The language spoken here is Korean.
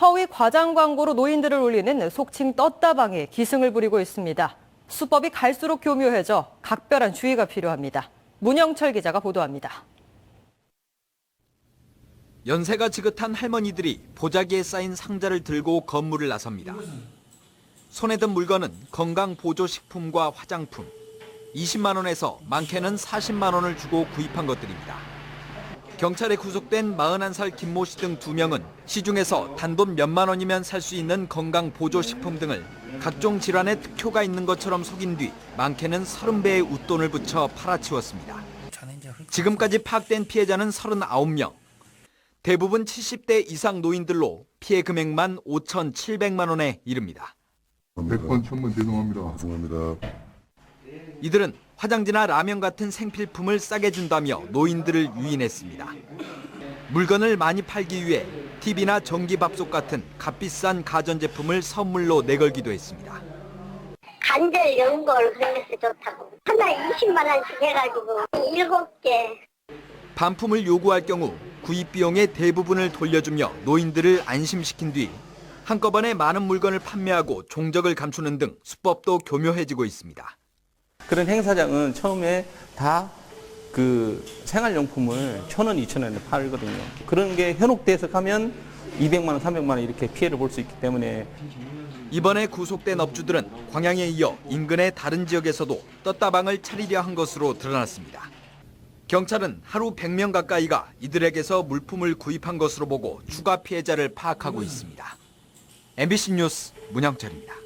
허위 과장 광고로 노인들을 올리는 속칭 떴다방이 기승을 부리고 있습니다. 수법이 갈수록 교묘해져 각별한 주의가 필요합니다. 문영철 기자가 보도합니다. 연세가 지긋한 할머니들이 보자기에 쌓인 상자를 들고 건물을 나섭니다. 손에 든 물건은 건강보조식품과 화장품. 20만 원에서 많게는 40만 원을 주고 구입한 것들입니다. 경찰에 구속된 41살 김모 씨등두 명은 시중에서 단돈 몇만 원이면 살 수 있는 건강보조식품 등을 각종 질환에 특효가 있는 것처럼 속인 뒤 많게는 30배의 웃돈을 붙여 팔아치웠습니다. 지금까지 파악된 피해자는 39명. 대부분 70대 이상 노인들로 피해 금액만 5,700만 원에 이릅니다. 100번 천번 죄송합니다. 죄송합니다. 이들은 화장지나 라면 같은 생필품을 싸게 준다며 노인들을 유인했습니다. 물건을 많이 팔기 위해 TV나 전기밥솥 같은 값비싼 가전제품을 선물로 내걸기도 했습니다. 관절 연골 것도 좋다고 하나에 20만 원씩 해가지고 일곱 개 반품을 요구할 경우 구입 비용의 대부분을 돌려주며 노인들을 안심시킨 뒤 한꺼번에 많은 물건을 판매하고 종적을 감추는 등 수법도 교묘해지고 있습니다. 그런 행사장은 처음에 다 그 생활용품을 천 원, 이천 원에 팔거든요. 그런 게 현혹돼서 가면 200만 원, 300만 원 이렇게 피해를 볼 수 있기 때문에 이번에 구속된 업주들은 광양에 이어 인근의 다른 지역에서도 떴다방을 차리려 한 것으로 드러났습니다. 경찰은 하루 100명 가까이가 이들에게서 물품을 구입한 것으로 보고 추가 피해자를 파악하고 있습니다. MBC 뉴스 문영철입니다.